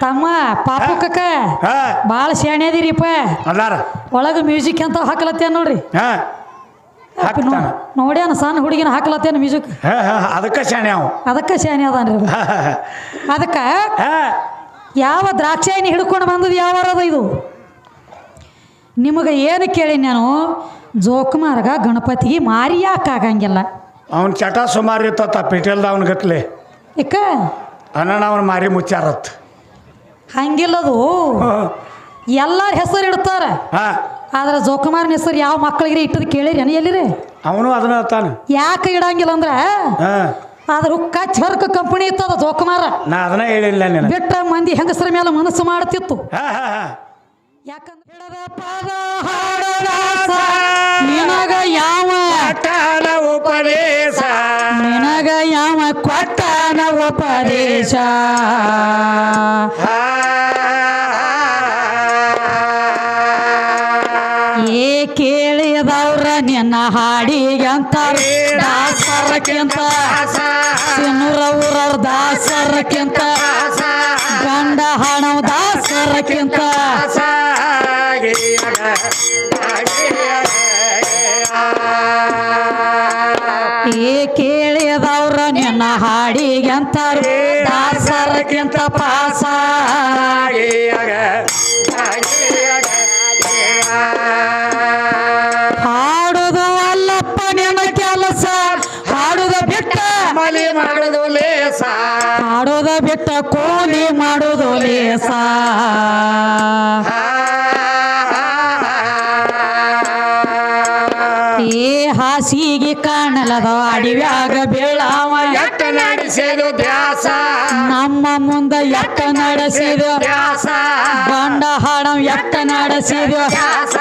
ತಮ್ಮ ಪಾಪು ಕಕ್ಕ ಹಾ ಭಾಳ ಶಾಣೆ ಅದೀರಿಪ್ಪ ಅದಾರ ಒಳಗೆ ಮ್ಯೂಸಿಕ್ ಅಂತ ಹಾಕ್ಲತ್ತೇನ್ ನೋಡ್ರಿ? ಹಾ. ಹಾಕ್ತಾನ. ನೋಡ್ಯಾನ ಸಣ್ಣ ಹುಡುಗಿನ ಹಾಕ್ಲತ್ತೇನ ಮ್ಯೂಸಿಕ್? ಹಾ ಹಾ ಅದಕ್ಕೆ ಶಾಣೆ ಅವ. ಅದಕ್ಕೆ ಶಾಣೆ ಅದಾನ್ರಿ ಅದಕ್ಕ ಹಾ, ಹಾ, ಅದಕ್ಕೆ ಹಾ. ಯಾವ ದ್ರಾಕ್ಷಾಯಿನ ಹಿಡ್ಕೊಂಡು ಬಂದದ್ದು ಯಾವಾರದ ಇದು? ನಿಮಗೆ ಏನು ಕೇಳಿ ನಾನು ಜೋಕುಮಾರ್ಗ ಗಣಪತಿಗೆ ಮಾರಿ ಯಾಕೆ ಆಗಂಗಿಲ್ಲ ಅವನ ಚಟ ಸುಮಾರು ಇರ್ತತ್ತ ಪಿಟೇಲ್ದ ಅವನ ಗತ್ಲೆ ಇಕ್ಕ ಅಣ್ಣ ಅವನ ಮಾರಿ ಮುಚ್ಚಾರತ್ ಹಂಗಿಲ್ಲದು. ಎಲ್ಲಾರ ಹೆಸರು ಇಡ್ತಾರೆ. ಹಾ. ಆದ್ರೆ ಜೋಕುಮಾರ್ನ ಹೆಸರು ಯಾವ ಮಕ್ಕಳಿಗೆ ಇಟ್ಟದು ಕೇಳಿರಿ ಎಲ್ಲಿರಿ? ಅವನು ಅದನ್ನ ತಾನ. ಯಾಕೆ ಇಡಂಗಿಲ್ಲ ಅಂದ್ರೆ? ಆದ್ರ ಆದ್ರೆ ಕಚ್ ಇತ್ತು ಕಂಪನಿ ಇತ್ತದ ಜೋಕುಮಾರ. ನಾ ಅದನ್ನ ಹೇಳಿಲ್ಲ ನೀನು ಬಿಟ್ಟ ಮಂದಿ ಹೆಂಗಸರ ಮೇಲೆ ಮನಸ್ಸು ಮಾಡ್ತಿತ್ತು. ಹಾ ಹಾ ಹಾ. ಯಾಕಂದ್ರೆ ಹಿಡದ ಪಾದ ಹಾಡದ ನಿನಗ ಯಾವ ಉಪದೇಶ. ನಿನಗ ಯಾವ ಕೊಟ್ಟನ ಉಪದೇಶ. ಹಾಡಿಗಂತ ದಾಸರಕ್ಕಿಂತ ಸಿನ್ನೂರ ಊರವ್ರ ದಾಸರಕ್ಕಿಂತ ಗಂಡ ಹಣವ್ ದಾಸರಕ್ಕಿಂತ. ಏ ಕೇಳಿದವ್ರ ನಿನ್ನ ಹಾಡಿಗಂತ ದಾಸರಕ್ಕಿಂತ ಪಾಸ. ಹಾಡುದ ಬಿಟ್ಟ ಕೋಲಿ ಮಾಡೋದು ಲೇಸ. ಏ ಹಾಸಿಗೆ ಕಾಣಲದ ಅಡಿವ್ಯಾಗ ಬೀಳಾವ. ಎಟ್ಟ ನಡೆಸಿದು ದ್ಯಾಸ ನಮ್ಮ ಮುಂದೆ ಎಟ್ಟ ನಡೆಸಿದ. ದ್ಯಾಸ ಗಂಡ ಹಾಡಂ ಎಟ್ಟ ನಡೆಸಿದ. ದ್ಯಾಸ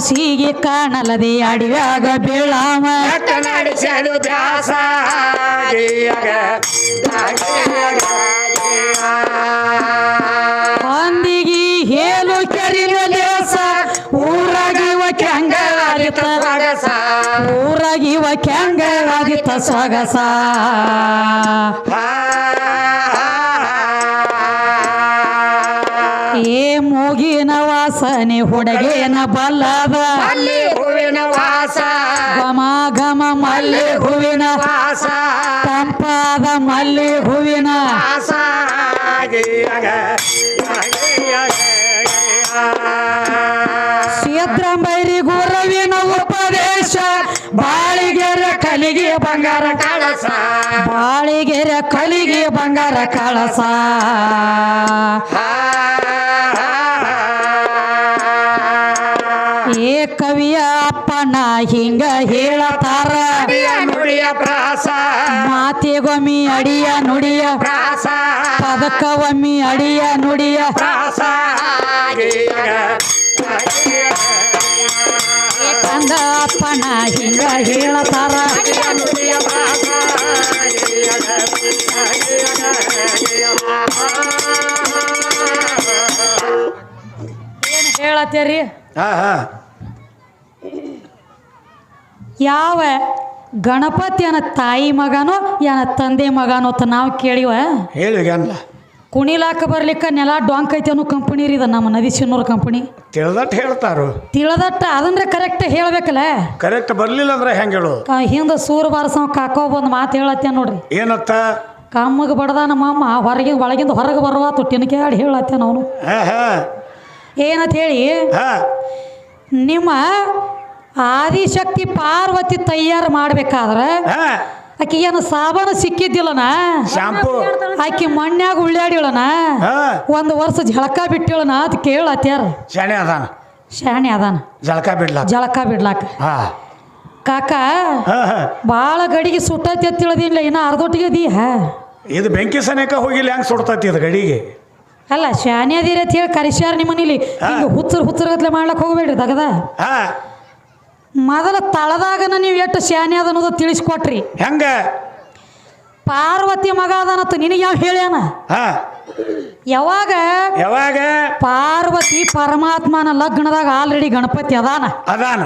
ಹಾಸಿಗೆ ಕಾಣಲದೆ ಅಡಿಯಾಗ ಬೀಳಾವ ನಡೆಸಲು ದಾಸ ಅಂದಿಗಿ ಹೇಳು ಕೆರಿಲ ಲೇಸ ಊರಾಗಿವ ಕೆಂಗ ಆಗಿತ್ತ ಊರಾಗಿವ ಕೆಂಗ ಸಾಗಸ ಸೊಗಸ ವಾಸನೆ ಹುಡುಗೇನ ಬಲ್ಲದ. ಅಲ್ಲಿ ಹೂವಿನ ವಾಸ. ಘಮ ಘಮ ಮಲ್ಲಿ ಹೂವಿನ ವಾಸ. ತಂಪಾದ ಮಲ್ಲಿ ಹೂವಿನ ವಾಸ. ಸಿದ್ರಂಬೈರಿ ಗುರುವಿನ ಉಪದೇಶ. ಬಾಳಿಗೆರೆ ಕಲಿಗೆ ಬಂಗಾರ ಕಳಸ. ಬಾಳಿಗೆರೆ ಕಲಿಗೆ ಬಂಗಾರ ಕಳಸ. ಹಿಂಗ ಹೇಳತಾರ. ನುಡಿಯ ಪ್ರಾಸ. ಮಾತಿಗೊಮ್ಮಿ ಅಡಿಯ ನುಡಿಯ. ಪ್ರಾಸ. ಪದಕವಮ್ಮಿ ಅಡಿಯ ನುಡಿಯ. ಪ್ರಾಸ. ಕಂದ ಅಪ್ಪನ ಹಿಂಗ ಹೇಳತಾರ. ಏನು ಪ್ರಾಸ. ಏನ್ ಹೇಳತ್ತೀರಿ? ಹಾ ಹಾ. ಯಾವ ಗಣಪತಿ ಅನ್ನ ತಾಯಿ ಮಗನೋ ಯಾನ ತಂದೆ ಮಗನೋ ಅಂತ ನಾವು ಕೇಳಿವ? ಹೇಳಿ ಕುಣಿಲಾಕ ಬರ್ಲಿಕ್ಕ ನೆಲ ಡೊಂಕ್ ಐತಿ ಅನ್ನೋ ಕಂಪನಿ ರೀ ಇದು ನಮ್ಮ ನದಿ ಸಿನ್ನೂರು ಕಂಪನಿ ತಿಳಿದಟ್ಟು ಹೇಳ್ತಾರು. ತಿಳದಟ್ಟ ಅದಂದ್ರೆ ಕರೆಕ್ಟ್ ಹೇಳ್ಬೇಕಲ್ಲ? ಕರೆಕ್ಟ್ ಬರ್ಲಿಲ್ಲ ಅಂದ್ರೆ ಹೆಂಗೆ ಹೇಳು? ಹಿಂದ ಹಿಂದೆ ಬಾರಸ ಬಾರಸವ ಕಾಕೋ ಬಂದು ಮಾತು ಹೇಳತ್ತೆ ನೋಡ್ರಿ. ಏನತ್ತ? ಕಮ್ಮಗೆ ಬಡದ ನಮ್ಮಮ್ಮ ಹೊರಗಿಂದ ಒಳಗಿಂದ ಹೊರಗೆ ಬರುವ ತೊಟ್ಟಿನ ಕೇಳಿ ಹೇಳತ್ತೇನ ಅವನು. ಏನಂತ ಹೇಳಿ? ನಿಮ್ಮ ಆದಿಶಕ್ತಿ ಪಾರ್ವತಿ ತಯಾರು ಮಾಡ್ಬೇಕಾದ್ರೆ ಹಾ. ಆಕಿ ಏನು ಸಾಬಾನು ಸಿಕ್ಕಿದ್ದಿಲ್ಲನ? ಶಾಂಪೂ. ಆಕಿ ಮಣ್ಯಾಗ ಉಳ್ಳಾಡಿಳನ ಹಾ. ಒಂದು ವರ್ಷ ಜಳಕ ಬಿಟ್ಟಿಳನ ಅದು ಕೇಳತ್ಯಾರ ಶಾಣೆ ಅದಾನ. ಶಾಣೆ ಅದಾನ. ಜಳಕ ಬಿಡ್ಲಾಕ. ಜಳಕ ಬಿಡ್ಲಾಕ. ಹಾ. ಕಾಕ ಬಾಳ ಭಾಳ ಗಡಿಗೆ ಸುಟ್ಟತಿ ಅಂತ ತಿಳಿದಿಲ್ಲ ಇನ್ನ ಅರ್ಧೊಟ್ಟಿಗೆ ಅದಿ ಹ ಇದು ಬೆಂಕಿ ಸನೇಕ ಹೋಗಿಲ್ಲ ಹೆಂಗ್ ಸುಡ್ತತಿ ಇದು ಗಡಿಗೆ? ಅಲ್ಲ ಶಾನೆ ಅದಿರಿ ಅಂತ ಹೇಳಿ ಕರಿಸ್ಯಾರ ನಿಮ್ಮನೇಲಿ. ಹಿಂಗೆ ಹುಚ್ಚರು ಹುಚ್ಚರಗತ್ಲೆ ಮಾಡ್ಲಕ್ಕೆ ಹೋಗ್ಬೇಡ್ರಿ ತಗದ ಹಾ. ಮೊದಲ ತಳದಾಗನ ನೀವು ಎಷ್ಟು ಶಾನೆ ಅದ ಅನ್ನೋದು ತಿಳಿಸ್ಕೊಟ್ರಿ. ಹೆಂಗ? ಪಾರ್ವತಿ ಮಗ ಅದನತ್ತ ನಿನಗೆ ಯಾವ ಹೇಳ್ಯಾನ? ಹಾ. ಯಾವಾಗ? ಯಾವಾಗ? ಪಾರ್ವತಿ ಪರಮಾತ್ಮನ ಲಗ್ನದಾಗ ಆಲ್ರೆಡಿ ಗಣಪತಿ ಅದಾನ. ಅದಾನ.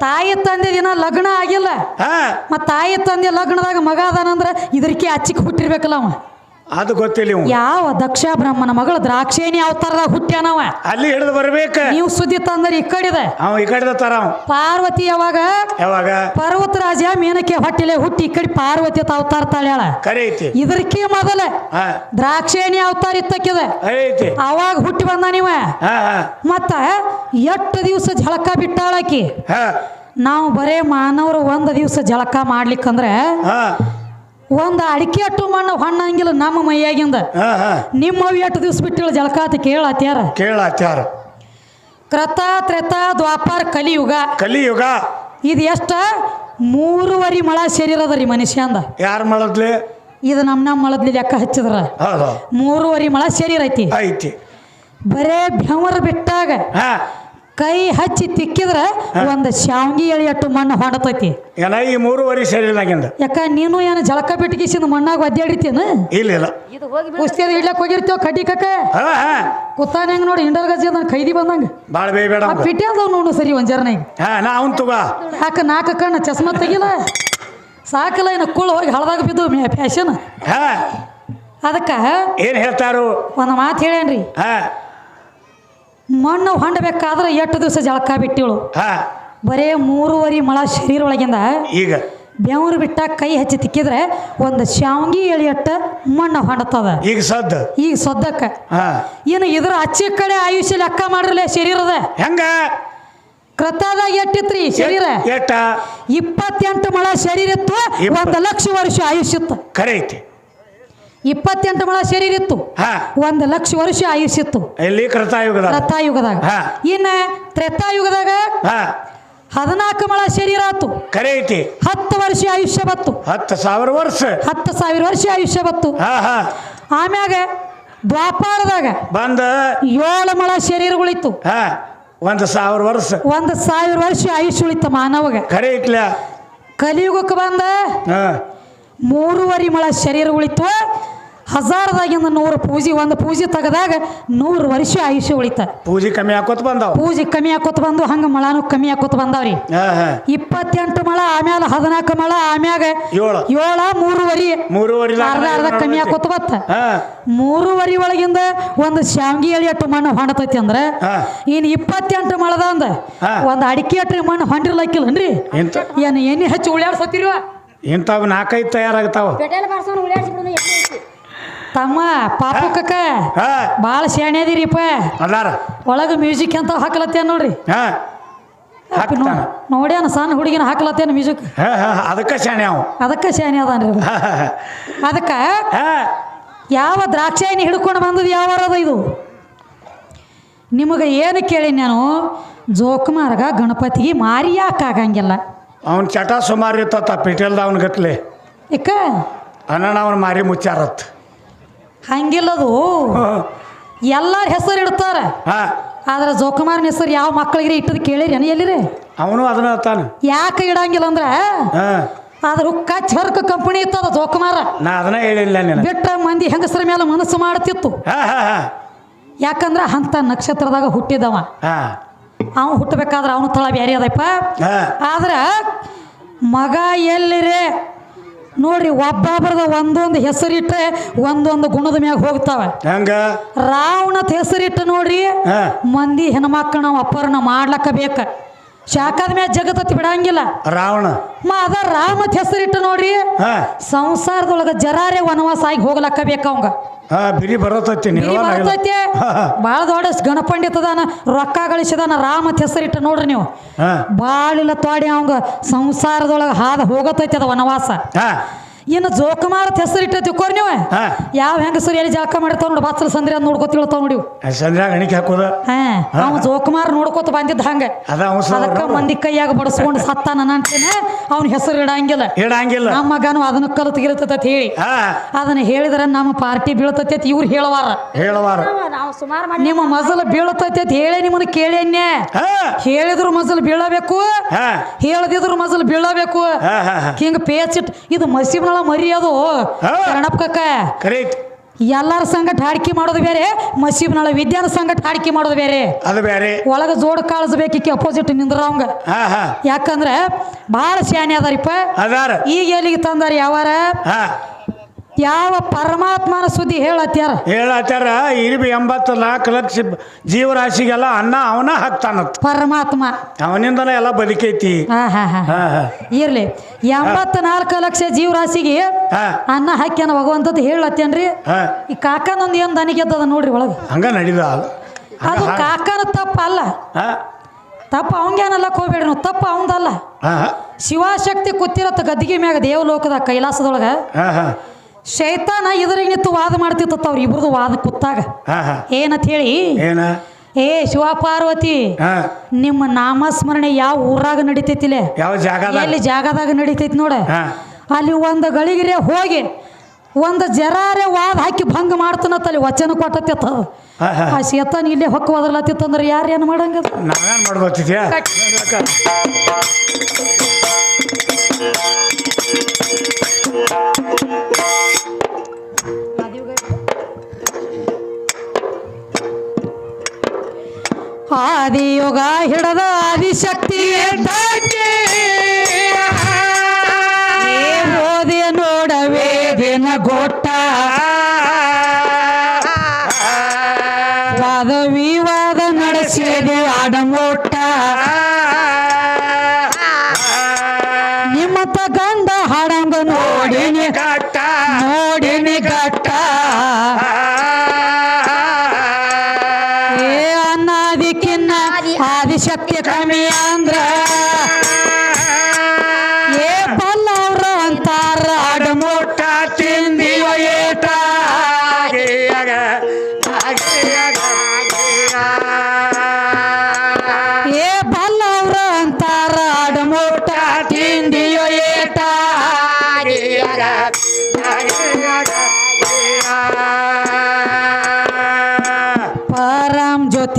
ತಾಯಿ ತಂದೆ ದಿನ ಲಗ್ನ ಆಗಿಲ್ಲ. ಹಾ. ಮತ್ತು ತಾಯಿ ತಂದೆ ಲಗ್ನದಾಗ ಮಗ ಅದಾನಂದ್ರೆ ಇದಕ್ಕೆ ಅಚ್ಚಿಕ್ ಹುಟ್ಟಿರ್ಬೇಕಲ್ಲ ಅವ. ಅದು ಗೊತ್ತಿಲ್ಲ ಯಾವ ದಕ್ಷ ಬ್ರಹ್ಮನ ಮಗಳು ದ್ರಾಕ್ಷೇಣಿ ಅವತಾರದಾಗ ಹುಟ್ಟ್ಯಾನವ ಅಲ್ಲಿ ಹಿಡಿದು ಬರ್ಬೇಕ. ನೀವು ಸುದ್ದಿ ತಂದ್ರೆ ಈ ಕಡೆ ಅವ ಈ ಕಡೆ ತರ ಅವ. ಪಾರ್ವತಿ ಯಾವಾಗ? ಯಾವಾಗ? ಪರ್ವತರಾಜ ಮೇನಕ್ಕೆ ಹೊಟ್ಟಿಲೆ ಹುಟ್ಟಿ ಈ ಕಡೆ ಪಾರ್ವತಿ ಅಂತ ಅವತಾರ ತಾಳ್ಯಾಳ ಕರೆ ಐತಿ. ಇದಕ್ಕೆ ಮೊದಲ ಹಾ. ದ್ರಾಕ್ಷೇಣಿ ಅವತಾರ ಇತ್ತಕ್ಕಿದೆ? ಐತಿ. ಅವಾಗ ಹುಟ್ಟಿ ಬಂದ ನೀವ? ಹಾ ಹಾ. ಮತ್ತ ಎಷ್ಟು ದಿವಸ ಜಳಕ ಬಿಟ್ಟಾಳಕಿ? ಹಾ. ನಾವು ಬರೇ ಮಾನವರು ಒಂದು ದಿವಸ ಜಳಕ ಮಾಡ್ಲಿಕ್ಕಂದ್ರೆ ಹಾ. ಒಂದು ಅಡಿಕೆ ಅಟ್ಟು ಮಣ್ಣು ಹಣ್ಣಂಗಿಲ್ಲ ನಮ್ಮ ಮೈಯಾಗಿಂದ. ನಿಮ್ಮ ಎಷ್ಟು ದಿವಸ ಬಿಟ್ಟಿಳ ಜಲಕಾತ ಕೇಳಾತ್ಯಾರ ಕೇಳತ್ಯಾರ ಕೃತ ತ್ರೇತ ದ್ವಾಪಾರ ಕಲಿಯುಗ. ಕಲಿಯುಗ. ಇದು ಎಷ್ಟ? ಮೂರುವರಿ ಮಳ ಸೇರಿರೋದ್ರಿ ರೀ ಮನುಷ್ಯಂದ ಯಾರು ಮಳದ್ಲಿ? ಇದು ನಮ್ಮ ನಮ್ಮ ಮಳದ್ಲಿ ಲೆಕ್ಕ ಹಚ್ಚಿದ್ರ. ಮೂರುವರಿ ಮಳ ಸೇರಿರೈತಿ. ಐತಿ. ಐತಿ ಬರೇ ಬೆವರ ಬಿಟ್ಟಾಗ ಹಾ. ಕೈ ಹಚ್ಚಿ ತಿಕ್ಕಿದ್ರೆ ಒಂದು ಶಾವ್ಗಿ ಎಳಿ ಅಟ್ಟು ಮಣ್ಣು ಹೊಡತೈತಿ. ಏನ ಈ ಮೂರುವರೆ ಶರೀರದಾಗಿಂದ ಯಾಕ ನೀನು ಏನು ಜಳಕ ಬಿಟ್ಟಿಗಿಸಿದ ಮಣ್ಣಾಗ ಒದ್ದಾಡಿರ್ತೇನ ಇಲ್ಲ ಇಲ್ಲ. ಕುಸ್ತಿಯದ ಇಡ್ಲಕ್ ಹೋಗಿರ್ತೇವ ಕಡ್ಡಿ ಕಕ್ಕ? ಕುತ್ತಾನ ಹೆಂಗ್ ನೋಡಿ ಇಂಡರ್ ಗಜ ಖೈದಿ ಬಂದಂಗ. ಭಾಳ ಬೇಬೇಡ ಬೇಡ ಅದಾವ ನೋಡು ಸರಿ ಒಂದ್ ಜರ್ನಾಗ. ಹಾ ನಾ ಅವನ್ ತಗೋ. ಯಾಕ ನಾಲ್ಕು ಕಣ್ಣ ಚಸ್ಮಾ ತೆಗಿಲ್ಲ ಸಾಕಲ್ಲ ಇನ್ನು ಕುಳ್ಳು ಹೋಗಿ ಹಳದಾಗ ಬಿದ್ದು ಫ್ಯಾಷನ್. ಅದಕ್ಕ ಅದಕ್ಕೆ ಏನ್ ಹೇಳ್ತಾರು? ಒಂದು ಮಾತು ಹೇಳೇನ್ರಿ ಹಾ. ಮಣ್ಣು ಹೊಂಡಬೇಕಾದ್ರೆ ಎಷ್ಟು ದಿವಸ ಜಳಕ ಬಿಟ್ಟಿವಳು? ಹಾ. ಬರೇ ಮೂರುವರಿ ಮಳ ಶರೀರ ಒಳಗಿಂದ ಈಗ. ಬೆವರು ಬಿಟ್ಟ ಕೈ ಹಚ್ಚಿ ತಿಕ್ಕಿದ್ರೆ ಒಂದು ಶಾವಂಗಿ ಎಳಿಯಟ್ಟ ಮಣ್ಣು ಹೊಂಡತದ ಈಗ ಸದ್ದು. ಈಗ ಸದ್ದಕ್ಕೆ. ಹಾ. ಇನ್ನು ಇದ್ರ ಅಚ್ಚಿ ಕಡೆ ಆಯುಷ್ಯ ಲೆಕ್ಕ ಮಾಡ್ರಲೇ ಶರೀರದ? ಹೆಂಗ? ಕೃತದಾಗ ಎಟ್ಟಿತ್ರಿ ಶರೀರ? ಎಟ್ಟ? ಇಪ್ಪತ್ತೆಂಟು ಮಳ ಶರೀರ ಇತ್ತು ಒಂದು ಲಕ್ಷ ವರ್ಷ ಆಯುಷ್ಯ ಇತ್ತು ಕರೆ ಐತಿ. ಇಪ್ಪತ್ತೆಂಟು ಮಳ ಶರೀರ ಇತ್ತು. ಒಂದ್ ಲಕ್ಷ ವರ್ಷ ಆಯುಷ್ಯ ಇತ್ತು. ಎಲ್ಲಿ? ಕೃತಾಯುಗದ ಕೃತಾಯುಗದಾಗ ಹಾ. ಇನ್ನ ತ್ರೇತಾಯುಗದಾಗ ಹಾ. ಹದಿನಾಲ್ಕು ಮಳ ಶರೀರ ಆತು ಖರೆ ಐತಿ. ಹತ್ತು ವರ್ಷ ಆಯುಷ್ಯ ಬತ್ತು ಹತ್ತು ಸಾವಿರ ವರ್ಷ. ಹತ್ತು ಸಾವಿರ ವರ್ಷ ಆಯುಷ್ಯ ಬತ್ತು ಹಾ ಹಾ. ಆಮ್ಯಾಗ ದ್ವಾಪಾರದಾಗ ಬಂದ. ಏಳು ಮಳ ಶರೀರಗಳಿತ್ತು. ಹಾ. ಒಂದು ಸಾವಿರ ವರ್ಷ. ಒಂದು ಸಾವಿರ ವರ್ಷ ಆಯುಷ್ಯ ಉಳಿತು ಮಾನವಗ. ಕರೆ ಐತ್ಲ. ಕಲಿಯುಗಕ್ಕೆ ಬಂದ ಹಾ. ಮೂರುವರೆ ಮಳ ಶರೀರ ಉಳಿತು. ಹಜಾರದಾಗಿಂದ ನೂರು ಪೂಜೆ ಒಂದು ಪೂಜೆ ತೆಗೆದಾಗ ನೂರು ವರ್ಷ ಆಯುಷ್ಯ ಉಳಿತ. ಪೂಜೆ ಕಮ್ಮಿ ಹಾಕೋತ್ ಬಂದಾವ. ಪೂಜೆ ಕಮ್ಮಿ ಹಾಕೋತ್ ಬಂದು ಹಂಗ ಮಳಾನು ಕಮ್ಮಿ ಹಾಕೋತ್ ಬಂದಾವ್ರಿ ಇಪ್ಪತ್ತೆಂಟು ಮಳ ಆಮ್ಯಾಲ ಹದಿನಾಲ್ಕು ಮಳ ಆಮ್ಯಾಗ ಏಳು. ಮೂರುವರಿ. ಮೂರುವರೆ ಅರ್ಧ ಅರ್ಧ ಕಮ್ಮಿ ಹಾಕೋತ್ ಬತ್ತ ಮೂರುವರಿ ಒಳಗಿಂದ ಒಂದು ಶಾವ್ಗಿ ಎಳಿ ಅಟ್ಟು ಮಣ್ಣು ಹೊಂಡತೈತಿ ಅಂದ್ರೆ ಇನ್ ಇಪ್ಪತ್ತೆಂಟು ಮಳದ ಅಂದ. ಒಂದು ಅಡಿಕೆ ಅಟ್ರಿ ಮಣ್ಣು ಹೊಂಡಿರ್ಲಕ್ಕಿಲ್ಲನ್ರಿ? ಏನ್ ಏನು ಎಣ್ಣೆ ಹಚ್ಚಿ ಉಳ್ಯಾಡ್ಸತ್ತೀರಿವ ಇಂಥವು ನಾಲ್ಕೈದು ತಯಾರಾಗ್ತಾವ. ಪೆಟ್ರೋಲ್ ಬಾರ್ಸೋನು ಉಳಿಯಾಡ್ಸಿಬಿಡೋನು ಎಣ್ಣೆ ಐತಿ ತಮ್ಮ ಪಾಪ ಕಕ್ಕ ಹಾ? ಭಾಳ ಶಾಣೆ ಅದಿರಿಪ್ಪ. ಅಲ್ಲಾರ ಒಳಗೆ ಮ್ಯೂಸಿಕ್ ಅಂತ ಹಾಕ್ಲತ್ತೇನ್ ನೋಡ್ರಿ? ಹಾ? ಹಾಕ್ತಾನ. ನೋಡ್ಯಾನ ಸಣ್ಣ ಹುಡುಗಿನ ಹಾಕ್ಲತ್ತೇನು ಮ್ಯೂಸಿಕ್? ಹಾ ಹಾ ಅದಕ್ಕೆ ಶಾಣೆ ಅವ. ಅದಕ್ಕೆ ಶಾಣೆ ಅದಾನ್ರಿ ಅದು. ಹಾ ಹಾ ಅದಕ್ಕೆ ಹಾ? ಯಾವ ದ್ರಾಕ್ಷಾಯಿನಿ ಹಿಡ್ಕೊಂಡು ಬಂದದ್ದು ಯಾವ ಅದ ಇದು? ನಿಮಗೆ ಏನು ಕೇಳಿ ನಾನು? ಜೋಕುಮಾರ್ಗ ಗಣಪತಿಗೆ ಮಾರಿ ಯಾಕೆ ಆಗಂಗಿಲ್ಲ ಅವನ ಚಟ ಸುಮಾರು ಇರ್ತತ್ತ ಪಿಟೇಲ್ದ ಅವನ ಗತ್ಲೆ ಇಕ್ಕ ಅಣ್ಣ ಅವನ ಮಾರಿ ಮುಚ್ಚಾರತ್. ಹಂಗಿಲ್ಲದು. ಎಲ್ಲರ ಹೆಸರು ಇಡ್ತಾರೆ. ಹಾಂ. ಆದ್ರೆ ಜೋಕುಮಾರನ ಹೆಸರು ಯಾವ ಮಕ್ಕಳಿಗೆ ಇಟ್ಟದ ಕೇಳಿರಿ ಅನ ಎಲ್ಲಿರಿ? ಅವನು ಅದನ್ನ ತಾನ. ಯಾಕೆ ಇಡಂಗಿಲ್ಲ ಅಂದ್ರೆ? ಹಾಂ. ಅದ್ರ ಕಚ್ ಹರ್ಕ ಕಂಪನಿ ಇತ್ತದ ಜೋಕುಮಾರ. ನಾ ಅದನ್ನ ಹೇಳಿಲ್ಲ ಬಿಟ್ಟ ಮಂದಿ ಹೆಂಗಸರ ಮೇಲೆ ಮನಸ್ಸು ಮಾಡ್ತಿತ್ತು. ಹಾ ಹಾ ಹಾ. ಯಾಕಂದ್ರೆ ಅಂಥ ನಕ್ಷತ್ರದಾಗ ಹುಟ್ಟಿದವ. ಹಾ. ಅವ ಹುಟ್ಟಬೇಕಾದ್ರೆ ಅವನು ತಳ ಬ್ಯಾರಿ ಅದಪ್ಪ ಆದ್ರೆ ಮಗ ಎಲ್ಲಿರೇ? ನೋಡ್ರಿ ಒಬ್ಬೊಬ್ರದ ಒಂದೊಂದು ಹೆಸರಿಟ್ಟ ಒಂದೊಂದು ಗುಣದ ಮ್ಯಾಗ ಹೋಗ್ತಾವ. ರಾವಣದ ರಾವಣತ್ ಹೆಸರಿಟ್ಟು ನೋಡ್ರಿ ಮಂದಿ ಹೆಣ್ಮಕ್ಳು ನಾವು ಅಪ್ಪರನ್ನ ಮಾಡ್ಲಕ್ಕ ಬೇಕ. ಶಾಖದ ಮ್ಯಾ ಜಗತ್ತತ್ತಿ ಬಿಡಂಗಿಲ್ಲ. ರಾವಣ. ಮಾ ಅದ ರಾಮತ್ ಹೆಸರಿಟ್ಟು ನೋಡ್ರಿ. ಹಾ. ಸಂಸಾರದೊಳಗ ಜರಾರೆ ವನವಾಸ ಆಗಿ ಹೋಗ್ಲಕ್ಕ ಬೇಕ ಅವಂಗ. ಹಾ ಬಿರಿ ಬರತೈತಿ ಬಿರಿ ನಿರ್ವಾಣ ಇಲ್ಲ. ಬರ್ತೈತಿ. ಹಾ, ಹಾ. ಭಾಳ ದೊಡ್ಡ ಗಣಪಂಡಿತದಾನ ರೊಕ್ಕ ಗಳಿಸಿದಾನ ರಾಮತ್ ಹೆಸರಿಟ್ಟು ನೋಡ್ರಿ ನೀವು. ಹಾ. ಬಾಳಿಲ್ಲ ತೋಡಿ ಅವಂಗ ಸಂಸಾರದೊಳಗೆ ಹಾದ ಹೋಗತೈತಿ ಅದ ವನವಾಸ. ಹಾ. ಇನ್ನು ಹೆಸರು ಹೆಸರಿಟ್ಟು ತಿಕ್ಕೋರಿ ನೀವು. ಹಾ. ಯಾವ ಹೆಂಗಸರು ಎಲ್ಲಿ ಜಳಕ ಮಾಡಿರ್ತಾವ ನೋಡಿ ಬಾಚಲ ಸಂದ್ರೆ ನೋಡ್ಕೊತ ನೋಡ್ಕೊತಿಳ್ತಾವ ನೋಡಿ ಸಂದ್ರಾಗ ಹಣಿಕೆ ಹಾಕೋದ? ಹಾ ಅವ ಜೋಕುಮಾರ್ ನೋಡ್ಕೊತ ಬಂದಿದ್ದ ಹಂಗ. ಅದ ಅದಕ್ಕ ಮಂದಿ ಕೈಯಾಗ ಬಡಸ್ಕೊಂಡು ಸತ್ತ ನನ್ನ ಅಂತೇನೆ ಅವ್ನ ಹೆಸರು ಇಡಂಗಿಲ್ಲ. ಇಡಂಗಿಲ್ಲ. ನಮ್ಮ ಮಗನು ಅದನ್ನ ಕಲ್ತ್ ಅಂತ ಹೇಳಿ. ಹಾ. ಅದನ್ನ ಹೇಳಿದ್ರೆ ನಮ್ಮ ಪಾರ್ಟಿ ಬೀಳ್ತೈತಿ ಅಂತ ಇವ್ರು ಹೇಳವಾರ. ಹೇಳವಾರ. ಸುಮಾರು ಮಾಡಿ ನಿಮ್ಮ ಮಜಲ್ ಬೀಳ್ತೈತಿ ಅಂತ ಹೇಳಿ ನಿಮ್ಮನ್ನ ಕೇಳಿನ್ಯೆ ಹಾ. ಹೇಳಿದ್ರು ಮಜಲ್ ಬೀಳಬೇಕು ಹಾ. ಹೇಳದಿದ್ರು ಮಜಲ್ ಬೀಳಬೇಕು. ಹಾ ಹಾ ಹಾ. ಹಿಂಗ ಪೇಚಿಟ್ ಇದು ಮಸೀಬ್ನಳ ಮರಿ ಅದು. ಹಾ. ಐತಿ ಎಲ್ಲರ ಸಂಗಟ ಹಾಡಿಕೆ ಮಾಡೋದು ಬೇರೆ ಮಸೀಬ್ನಾಳ ವಿದ್ಯಾನ ಸಂಗಟ ಹಾಡಿಕೆ ಮಾಡೋದು ಬೇರೆ. ಅದು ಬೇರೆ. ಒಳಗೆ ಜೋಡ್ ಕಾಳಿಸ್ಬೇಕಿಕ್ಕೆ ಅಪೋಸಿಟ್ ನಿಂದ್ರ ಅವಂಗ. ಹಾ ಹಾ. ಯಾಕಂದ್ರೆ ಭಾಳ ಶಾನೆ ಅದಾರಿಪ್ಪ. ಅದಾರ. ಈಗ ಎಲ್ಲಿಗೆ ತಂದಾರ ಯಾವಾರ? ಹಾ. ಯಾವ ಪರಮಾತ್ಮನ ಸುದ್ದಿ ಹೇಳತ್ಯಾರ? ಹೇಳತ್ತಾರ ಇರ್ಬಿ ಎಂಬತ್ತು ನಾಲ್ಕು ಲಕ್ಷ ಜೀವರಾಶಿಗೆಲ್ಲ ಅನ್ನ ಅವನ ಹಾಕ್ತಾನತ್ ಪರಮಾತ್ಮ. ಅವನಿಂದನೇ ಎಲ್ಲ ಬದುಕೈತಿ. ಇರ್ಲಿ ಹಾ ಹಾ. ಇರ್ಲಿ. ಎಂಬತ್ನಾಲ್ಕು ಲಕ್ಷ ಜೀವರಾಶಿಗೆ ಹಾ. ಅನ್ನ ಹಾಕ್ಯಾನ ಭಗವಂತದ್ದು ಹೇಳತ್ತೇನ್ರಿ ಹಾ. ಈ ಕಾಕನೊಂದು ಏನ್ ದನಿಗೆದ್ದದ ನೋಡ್ರಿ ಒಳಗೆ? ಹಂಗ ನಡೀದ ಅದು. ಅದು ಕಾಕನ ತಪ್ಪ ಅಲ್ಲ. ಹಾ. ತಪ್ಪ ಅವಂಗೇನಲ್ಲ ಹೋಗ್ಬೇಡ್ರಿ ನೀವು ತಪ್ಪ ಅವಂದಲ್ಲ. ಹಾ ಶಿವಶಕ್ತಿ ಕೂತಿರತ್ತ ಗದ್ದಿಗೆ ಮ್ಯಾಗ ದೇವಲೋಕದ ಕೈಲಾಸದೊಳಗ ಹಾ ಹಾ. ಶೈತಾನ ಇದ್ರಿಗೆ ನಿಂತು ವಾದ ಮಾಡ್ತಿತ್ತ ಅವ್ರ ಇಬ್ರದು ವಾದ ಕುತ್ತಾಗ. ಏನಂತ ಹೇಳಿ ಏನ? ಏ ಶಿವ ಪಾರ್ವತಿ ನಿಮ್ಮ ನಾಮಸ್ಮರಣೆ ಯಾವ ಊರಾಗ ನಡಿತೈತಿಲೆ? ಯಾವ ಜಾಗದಾಗ? ಎಲ್ಲಿ ಜಾಗದಾಗ ನಡಿತೈತಿ ನೋಡ. ಅಲ್ಲಿ ಒಂದು ಗಳಿಗಿರೆ ಹೋಗಿ ಒಂದು ಜರಾರೆ ವಾದ ಹಾಕಿ ಭಂಗ ಮಾಡ್ತಾನತ್ತ ಅಲ್ಲಿ ವಚನ ಕೊಟ್ಟತ್ತ ಆ ಶೇತಾನ ಇಲ್ಲೇ ಹೊಕ್ಕ ಒದರ್ಲತ್ತಿತ್ತಂದ್ರೆ ಯಾರು ಏನು ಮಾಡಂಗ ನಾವೇನ್ ಮಾಡ್ಬೋತಿದ್ಯಾ? ಆದಿಯುಗ ಹಿಡದ ಆದಿಶಕ್ತಿ ಓದಿ ನೋಡವೇ ದಿನ ಗೊಟ್ಟ. ವಾದ ವಿವಾದ ನಡೆಸಿದೆ ಆಡಮೋಟ ನಿಮ್ಮತ್ತ ಗಂಡ ಹಾಡಂಗ ನೋಡಿನಿ. ಕಟ್ಟ. ನೋಡಿನಿ ಗಟ್ಟ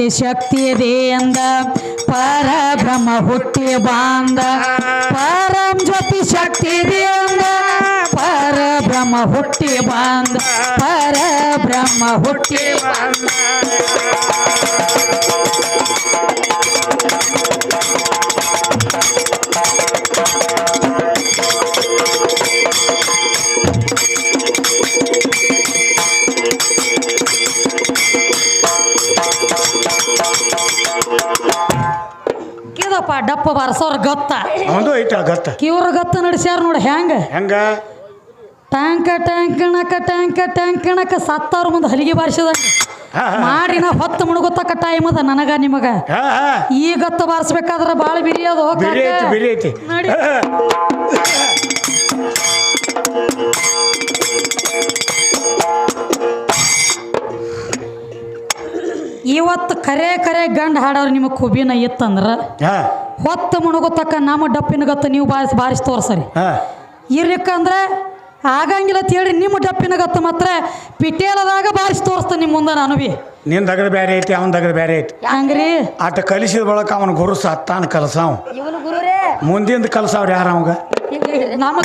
ಶಕ್ತಿ ಶಕ್ತಿಯದೇ ಅಂದ. ಪರಬ್ರಹ್ಮ ಹುಟ್ಟಿ ಬಾಂದ. ಪರಂ ಜ್ಯೋತಿ ಶಕ್ತಿ ಇದೆ ಅಂದ. ಪರಬ್ರಹ್ಮ ಹುಟ್ಟಿ ಬಾಂದ. ಪರಬ್ರಹ್ಮ ಹುಟ್ಟಿ ಕಿದಪ್ಪ ಡಪ್ಪ ಬರ್ಸೋರ್ ಗತ್ತ. ಅವಂದು ಐತ ಗತ್ತ. ಕಿವ್ರ ಗತ್ತ ನಡೆಸ್ಯಾರ ನೋಡಿ ಹೆಂಗ? ಹೆಂಗ? ಟ್ಯಾಂಕ ಟ್ಯಾಂಕಣಕ ಟ್ಯಾಂಕ ಟ್ಯಾಂಕಣಕ ಸತ್ತಾರ ಮುಂದೆ ಹಲಿಗೆ ಬಾರಿಸಿದ ಹಾ ಹಾ. ಮಾಡಿ ನಾ ಹೊತ್ತು ಮುಣಗುತ್ತಕ್ಕ ಟೈಮ್ ಅದ ನನಗ ನಿಮಗ. ಈ ಗತ್ತ ಬಾರಿಸ್ಬೇಕಾದ್ರ ಭಾಳ ಬಿರಿ ಅದು ಇವತ್ತು ಕರೆ ಕರೆ ಗಂಡ ಹಾಡೋರು ನಿಮಗೆ ಕುಬಿನ ಇತ್ತಂದ್ರೆ? ಹಾ. ಹೊತ್ತು ಮುಣಗುತ್ತಕ್ಕ ನಮ್ಮ ಡಪ್ಪಿನ ಗತ್ತ ನೀವು ಬಾರಿಸ್ ಬಾರಿಸಿ ತೋರ್ಸರಿ. ಹಾ. ಇರ್ಲಿಕ್ಕಂದ್ರೆ ಆಗಂಗಿಲ್ಲ ಅಂತ ಹೇಳಿ ನಿಮ್ಮ ಡಪ್ಪಿನ ಗತ್ತ ಮಾತ್ರ ಪಿಟೇಲದಾಗ ಬಾರಿಸ್ ತೋರಿಸ್ತ ನಿಮ್ಮ ಮುಂದೆ ನಾನು ಬಿ. ನಿನ್ ದಗದ ಬೇರೆ ಐತಿ ಅವನ ದಗದ ಬೇರೆ ಐತಿ. ಹಂಗ್ರಿ? ಆಟ ಕಲಿಸಿದ ಬಳಕ ಅವನ ಗುರು ಸತ್ತಾನ ಕಲಸಾವ್. ಇವನು ಗುರುರೇ. ಮುಂದಿಂದ ಕಲಸಾವ್ರ ಯಾರ ಅವಂಗ? ನಮ್ಮ